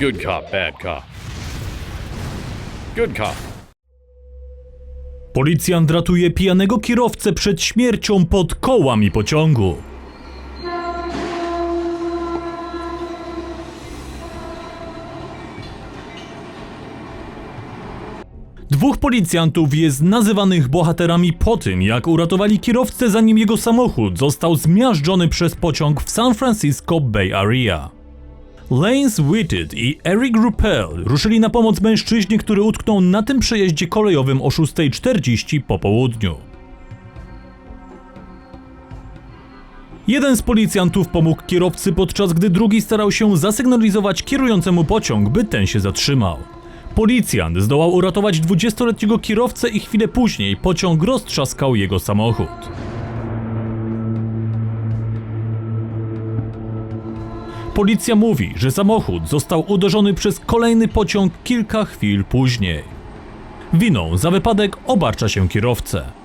Good cop, bad cop. Good cop. Policjant ratuje pijanego kierowcę przed śmiercią pod kołami pociągu. Dwóch policjantów jest nazywanych bohaterami po tym, jak uratowali kierowcę zanim jego samochód został zmiażdżony przez pociąg w San Francisco Bay Area. Lance Whitted i Eric Ruppel ruszyli na pomoc mężczyźnie, który utknął na tym przejeździe kolejowym o 6.40 po południu. Jeden z policjantów pomógł kierowcy, podczas gdy drugi starał się zasygnalizować kierującemu pociąg, by ten się zatrzymał. Policjant zdołał uratować 20-letniego kierowcę i chwilę później pociąg roztrzaskał jego samochód. Policja mówi, że samochód został uderzony przez kolejny pociąg kilka chwil później. Winą za wypadek obarcza się kierowcę.